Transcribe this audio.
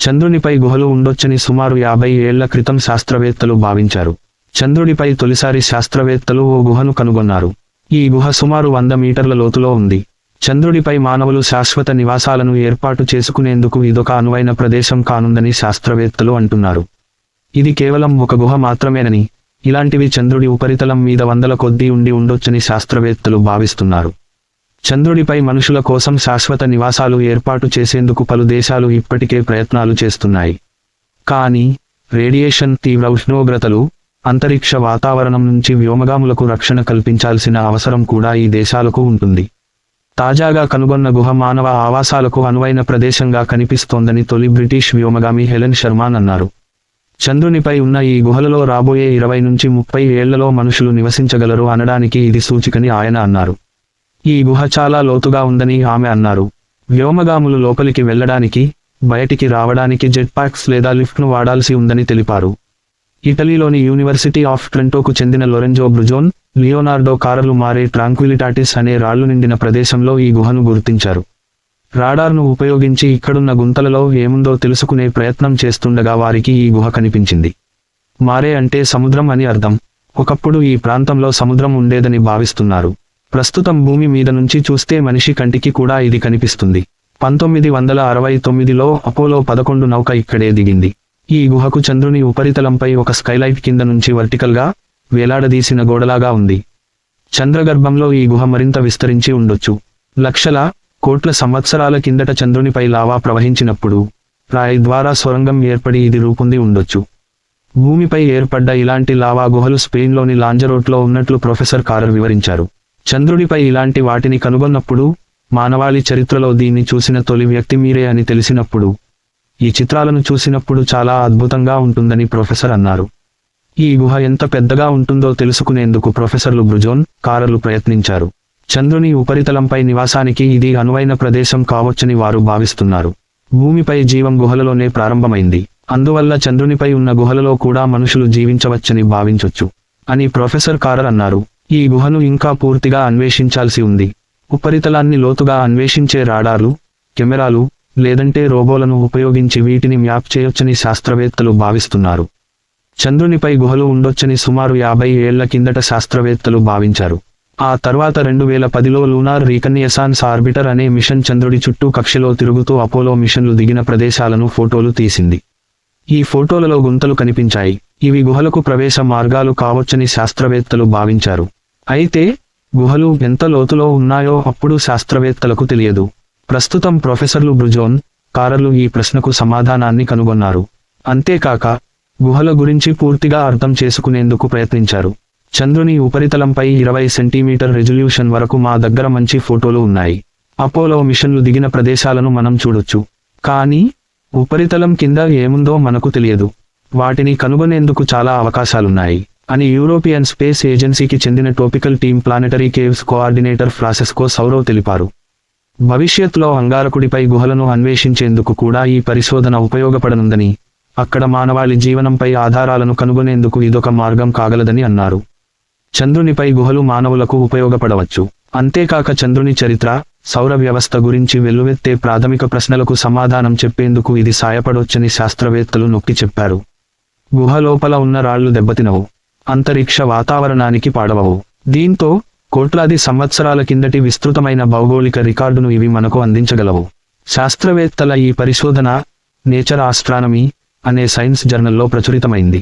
చంద్రునిపై గుహలు ఉండొచ్చని సుమారు యాభై ఏళ్ళ క్రితం శాస్త్రవేత్తలు భావించారు. చంద్రుడిపై తొలిసారి శాస్త్రవేత్తలు ఓ గుహను కనుగొన్నారు. ఈ గుహ సుమారు వంద మీటర్ల లోతులో ఉంది. చంద్రుడిపై మానవులు శాశ్వత నివాసాలను ఏర్పాటు చేసుకునేందుకు ఇదొక అనువైన ప్రదేశం కానుందని శాస్త్రవేత్తలు అంటున్నారు. ఇది కేవలం ఒక గుహ మాత్రమేనని ఇలాంటివి చంద్రుడి ఉపరితలం మీద వందల కొద్దీ ఉండి ఉండొచ్చని శాస్త్రవేత్తలు భావిస్తున్నారు. చంద్రుడిపై మనుషుల కోసం శాశ్వత నివాసాలు ఏర్పాటు చేసేందుకు పలు దేశాలు ఇప్పటికే ప్రయత్నాలు చేస్తున్నాయి. కానీ రేడియేషన్ తీవ్ర ఉష్ణోగ్రతలు అంతరిక్ష వాతావరణం నుంచి వ్యోమగాములకు రక్షణ కల్పించాల్సిన అవసరం కూడా ఈ దేశాలకు ఉంటుంది. తాజాగా కనుగొన్న గుహ మానవ ఆవాసాలకు అనువైన ప్రదేశంగా కనిపిస్తోందని తొలి బ్రిటిష్ వ్యోమగామి హెలెన్ శర్మాన్ అన్నారు. చంద్రునిపై ఉన్న ఈ గుహలలో రాబోయే ఇరవై నుంచి ముప్పై ఏళ్ళలో మనుషులు నివసించగలరు అనడానికి ఇది సూచికని ఆయన అన్నారు. ఈ గుహ చాలా లోతుగా ఉందని ఆమె అన్నారు. వ్యోమగాములు లోపలికి వెళ్ళడానికి బయటికి రావడానికి జెట్ ప్యాక్స్ లేదా లిఫ్ట్ను వాడాల్సి ఉందని తెలిపారు. ఇటలీలోని యూనివర్సిటీ ఆఫ్ ట్రెంటోకు చెందిన లొరెంజో బ్రుజోన్ లియోనార్డో కారలు మారే ట్రాంక్విలిటాటిస్ అనే రాళ్ళు నిండిన ప్రదేశంలో ఈ గుహను గుర్తించారు. రాడార్ను ఉపయోగించి ఇక్కడున్న గుంతలలో ఏముందో తెలుసుకునే ప్రయత్నం చేస్తుండగా వారికి ఈ గుహ కనిపించింది. మారే అంటే సముద్రం అని అర్థం. ఒకప్పుడు ఈ ప్రాంతంలో సముద్రం ఉండేదని భావిస్తున్నారు. ప్రస్తుతం భూమి మీద నుంచి చూస్తే మనిషి కంటికి కూడా ఇది కనిపిస్తుంది. పంతొమ్మిది వందల అరవై తొమ్మిదిలో అపోలో పదకొండు నౌక ఇక్కడే దిగింది. ఈ గుహకు చంద్రుని ఉపరితలంపై ఒక స్కైలైట్ కింద నుంచి వర్టికల్గా వేలాడదీసిన గోడలాగా ఉంది. చంద్రగర్భంలో ఈ గుహ మరింత విస్తరించి ఉండొచ్చు. లక్షల కోట్ల సంవత్సరాల కిందట చంద్రునిపై లావా ప్రవహించినప్పుడు రాయి ద్వారా సొరంగం ఏర్పడి ఇది రూపొంది ఉండొచ్చు. భూమిపై ఏర్పడ్డ ఇలాంటి లావా గుహలు స్పెయిన్లోని లాంజరోట్లో ఉన్నట్లు ప్రొఫెసర్ కారర్ వివరించారు. చంద్రుడిపై ఇలాంటి వాటిని కనుగొన్నప్పుడు మానవాళి చరిత్రలో దీన్ని చూసిన తొలి వ్యక్తి మీరే అని తెలిసినప్పుడు ఈ చిత్రాలను చూసినప్పుడు చాలా అద్భుతంగా ఉంటుందని ప్రొఫెసర్ అన్నారు. ఈ గుహ ఎంత పెద్దగా ఉంటుందో తెలుసుకునేందుకు ప్రొఫెసర్లు బ్రుజోన్ కారర్లు ప్రయత్నించారు. చంద్రుని ఉపరితలంపై నివాసానికి ఇది అనువైన ప్రదేశం కావచ్చని వారు భావిస్తున్నారు. భూమిపై జీవం గుహలలోనే ప్రారంభమైంది. అందువల్ల చంద్రునిపై ఉన్న గుహలలో కూడా మనుషులు జీవించవచ్చని భావించొచ్చు అని ప్రొఫెసర్ కారర్ అన్నారు. ఈ గుహను ఇంకా పూర్తిగా అన్వేషించాల్సి ఉంది. ఉపరితలాన్ని లోతుగా అన్వేషించే రాడార్లు కెమెరాలు లేదంటే రోబోలను ఉపయోగించి వీటిని మ్యాప్ చేయొచ్చని శాస్త్రవేత్తలు భావిస్తున్నారు. చంద్రునిపై గుహలు ఉండొచ్చని సుమారు యాభై ఏళ్ళ కిందట శాస్త్రవేత్తలు భావించారు. ఆ తర్వాత రెండు వేల పదిలో లూనార్ రీకన్యసాన్స్ ఆర్బిటర్ అనే మిషన్ చంద్రుడి చుట్టూ కక్షలో తిరుగుతూ అపోలో మిషన్లు దిగిన ప్రదేశాలను ఫోటోలు తీసింది. ఈ ఫోటోలలో గుంతలు కనిపించాయి. ఇవి గుహలకు ప్రవేశ మార్గాలు కావచ్చని శాస్త్రవేత్తలు భావించారు. అయితే గుహలు ఎంత లోతులో ఉన్నాయో అప్పుడు శాస్త్రవేత్తలకు తెలియదు. ప్రస్తుతం ప్రొఫెసర్లు బ్రుజోన్ కారర్లు ఈ ప్రశ్నకు సమాధానాన్ని కనుగొన్నారు. అంతేకాక గుహల గురించి పూర్తిగా అర్థం చేసుకునేందుకు ప్రయత్నించారు. చంద్రుని ఉపరితలంపై ఇరవై సెంటీమీటర్ రెజల్యూషన్ వరకు మా దగ్గర మంచి ఫోటోలు ఉన్నాయి. అపోలో మిషన్లు దిగిన ప్రదేశాలను మనం చూడొచ్చు. కానీ ఉపరితలం కింద ఏముందో మనకు తెలియదు. వాటిని కనుగొనేందుకు చాలా అవకాశాలున్నాయి. అని యూరోపియన్ స్పేస్ ఏజెన్సీకి చెందిన topical team planetary caves coordinator Francesco Sauro తెలిపారు. భవిష్యత్తులో అంగారకుడిపై గుహలను అన్వేషించేందుకు కూడా ఈ పరిశోధన ఉపయోగపడనుందని అక్కడ మానవాళి జీవనంపై ఆధారాలను కనుగొనేందుకు ఇదొక మార్గం కాగలదని అన్నారు. చంద్రునిపై గుహలు మానవులకు ఉపయోగపడవచ్చు. అంతేకాక చంద్రుని చరిత్ర సౌర వ్యవస్థ గురించి వెల్లువెత్తే ప్రాథమిక ప్రశ్నలకు సమాధానం చెప్పేందుకు ఇది సాయపడొచ్చని శాస్త్రవేత్తలు నొక్కి చెప్పారు. గుహ లోపల ఉన్న రాళ్ళు దెబ్బతినవు. అంతరిక్ష వాతావరణానికి పాడవవు. దీంతో కోట్లాది సంవత్సరాల కిందటి విస్తృతమైన భౌగోళిక రికార్డును ఇవి మనకు అందించగలవు. శాస్త్రవేత్తల ఈ పరిశోధన నేచర్ ఆస్ట్రానమీ అనే సైన్స్ జర్నల్లో ప్రచురితమైంది.